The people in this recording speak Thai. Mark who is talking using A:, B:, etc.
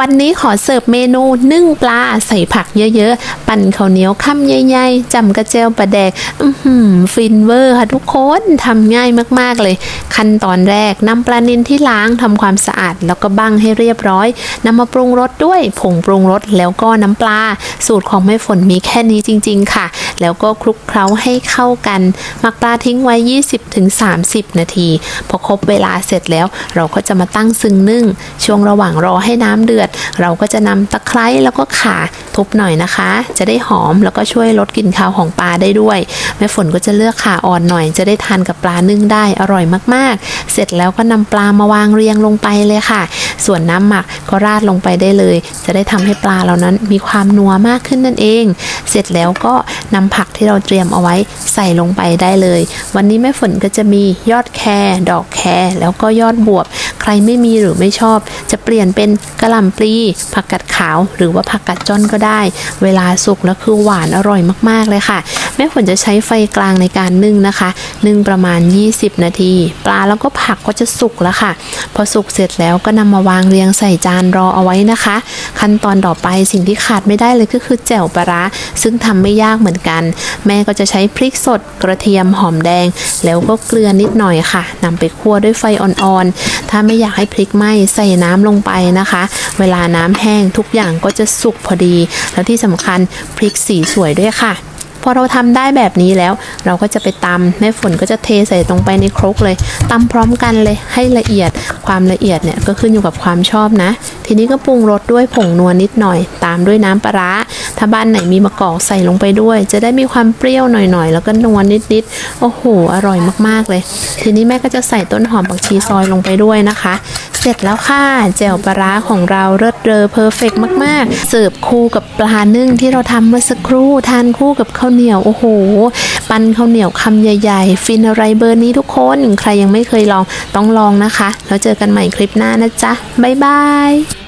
A: วันนี้ขอเสิร์ฟเมนูนึ่งปลาใส่ผักเยอะๆ ปั่นข้าวเหนียวค่ำใหญ่ๆจำกระเจียวปลาแดกอือหือฟินเวอร์ค่ะทุกคนทำง่ายมากๆเลย ขั้นตอนแรกนำปลานิลที่ล้างทำความสะอาด แล้วก็บั้งให้เรียบร้อยนำมาปรุงรสด้วยผงปรุงรสแล้วก็น้ำปลา สูตรของแม่ฝนมีแค่นี้จริง ๆ ค่ะแล้วก็คลุกเคล้าให้เข้ากันหมักปลาทิ้งไว้ 20-30 นาที พอครบเวลาเสร็จแล้ว เราก็จะมาตั้งซึ่งนึ่ง ช่วงระหว่างรอให้น้ำเดือด เราก็จะนำตะไคร้แล้วก็ข่าทุบหน่อยนะคะ จะได้หอมแล้วก็ช่วยลดกลิ่นคาวของปลาได้ด้วย แม่ฝนก็จะเลือกข่าอ่อนหน่อย จะได้ทานกับปลานึ่งได้อร่อยมากๆ เสร็จแล้วก็นำปลามาวางเรียงลงไปเลยค่ะ ส่วนน้ำหมักก็ราดลงไปได้เลย จะได้ทำให้ปลาเหล่านั้นมีความนัวมากขึ้นนั่นเอง เสร็จแล้วก็นำผักที่เราเตรียมเอาไว้ใส่ลงไปได้เลย วันนี้แม่ฝนก็จะมียอดแครดอกแครแล้วก็ยอดบวบ ใครไม่มีหรือไม่ชอบ จะเปลี่ยนเป็นกระหล่ำปลีผักกัดขาว หรือว่าผักกัดจ้อนก็ได้ เวลาสุกแล้วคือหวานอร่อยมากๆเลยค่ะแม่ฝนจะใช้ไฟกลางในการนึ่งนะคะนึ่งประมาณ 20 นาที ปลาแล้วก็ผักก็จะสุกแล้วค่ะ พอสุกเสร็จแล้วก็นำมาวางเรียงใส่จานรอเอาไว้นะคะ ขั้นตอนต่อไปสิ่งที่ขาดไม่ได้เลยก็คือแจ่วปลาร้าซึ่งทำไม่ยากเหมือนกัน แม่ก็จะใช้พริกสดกระเทียมหอมแดง แล้วก็เกลือนิดหน่อยค่ะนำไปคั่วด้วยไฟอ่อนๆถ้าไม่อยากให้พริกไหม้ใส่น้ำลงไปนะคะ เวลาน้ำแห้งทุกอย่างก็จะสุกพอดี แล้วที่สำคัญพริกสีสวยด้วยค่ะ พอเราทำได้แบบนี้แล้ว เราก็จะไปตำแม่ฝนก็จะเทใส่ตรงไปในครกเลยตำพร้อมกันเลยให้ละเอียดความละเอียดเนี่ยก็ขึ้นอยู่กับความชอบนะ ทีนี้ก็ปรุงรสด้วยผงนัวนิดหน่อย ตามด้วยน้ำปลาร้าถ้าบ้านไหนมีมะกอกใส่ลงไปด้วย จะได้มีความเปรี้ยวหน่อยๆ แล้วก็นัวนิดๆโอ้โหอร่อยมากๆเลย ทีนี้แม่ก็จะใส่ต้นหอมผักชีซอยลงไปด้วยนะคะ เสร็จแล้วค่ะแจ่วปลาร้าของเราเลิศเรอเพอร์เฟกมากๆ เสิร์ฟคู่กับปลานึ่งที่เราทำเมื่อสักครู่ทานคู่กับข้าวเหนียวโอ้โห ปั้นข้าวเหนียวคำใหญ่ๆ ฟินอะไรเบอร์นี้ทุกคนใครยังไม่เคยลองต้องลองนะคะ แล้วเจอกันใหม่คลิปหน้านะจ๊ะบ๊ายบาย